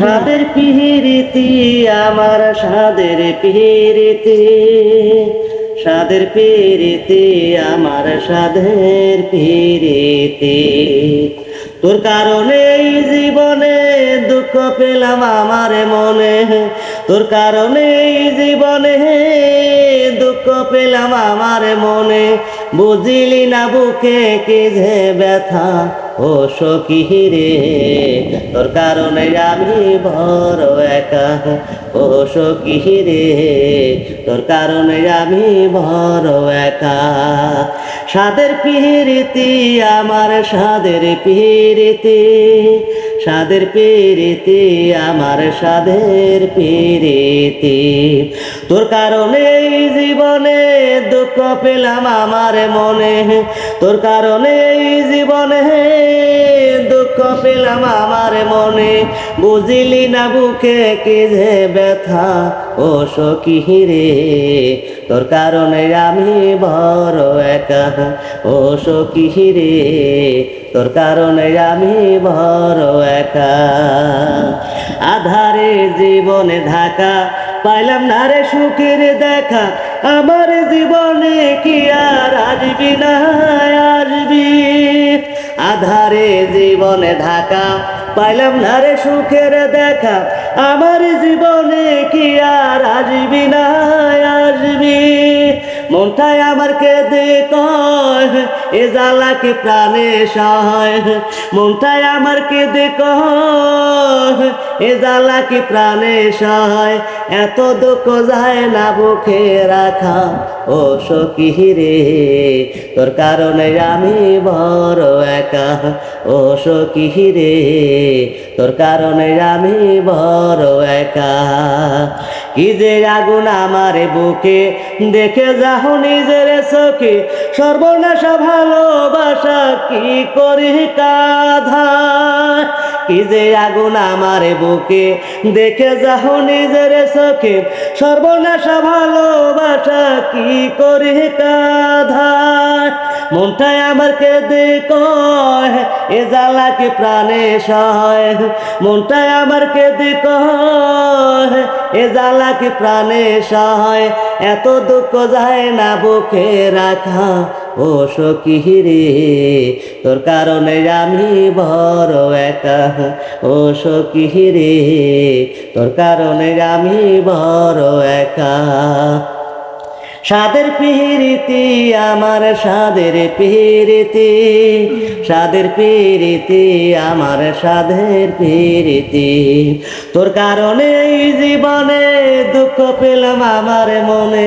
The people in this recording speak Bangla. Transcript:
সাদের পিহিরিতি, আমার সাদের পিহিরিতি। সাদের পিরিতি আমার সাদের পিরিতি তোর কারণে জীবনে দুঃখ পেলাম আমার মনে। তোর কারণে জীবনে দুঃখ পেলাম আমার মনে। বুঝিলি না বুকে কি যে ব্যথা? ও সখী রে তোর কারণে আমি বড় একা। ও সখী রে তোর কারণে আমি বড় একা। সাদের পিরিতি, আমার সাদের পিরিতি। সাদের পিরিতি, আমার সাদের পিরিতি। তোর কারণে এই জীবনে দুঃখ পেলাম আমার মনে। তোর কারণে এই জীবনে দুঃখ পেলাম আমার মনে। বুঝিলি না বুকে কি যে ব্যথা, ও সখী রে। তোর কারণে আমি বড় একা, ও সখী রে। তোর কারণে আমি বড় একা। আধারে জীবনে ঢাকা পাইলাম না রে সুখের দেখা। আমার জীবনে কি আর আসবি না, আসবি? আধারে জীবনে ঢাকা, পাইলাম না রে সুখের দেখা। আমার জীবনে কি আর আসবি না, আসবি? মনটাই আমার কেঁদে কয়, এ জ্বালা কি প্রাণে সহায়? মনটাই আমার কেঁদে কয় এ জ্বালা কি প্রাণে সহায়? এত দুঃখ যায় না বুকে রাখা। ও সখী রে, তোর কারণে আমি বড় একা। ও সখী রে, তোর কারণে আমি বড় একা। কি যে আগুন আমার বুকে দেখে যাও নিজের চোখে। সর্বনাশা ভালোবাসা কি করি কাধা? কি যে আগুন আমার বুকে। দেখে যাও নিজের চোখে, সর্বনাশা ভালোবাসা কি করি কাধা? মনটাই আমার কেঁদে কয়, এ জ্বালা কি প্রাণে সহায় মনটাই আমার কেঁদে কয়, এ জ্বালা কি প্রাণে সহায় এত দুঃখ যায় না বুকে রাখা। ও সখী রে, তোর কারণে আমি বড় একা। ও সখী রে, তোর কারণে আমি বড় একা। সাদের পিরিতি আমার সাদের পিরিতি সাদের পিরিতি আমার সাদের পিরিতি তোর কারণে জীবনে দুঃখ পেলাম আমার মনে।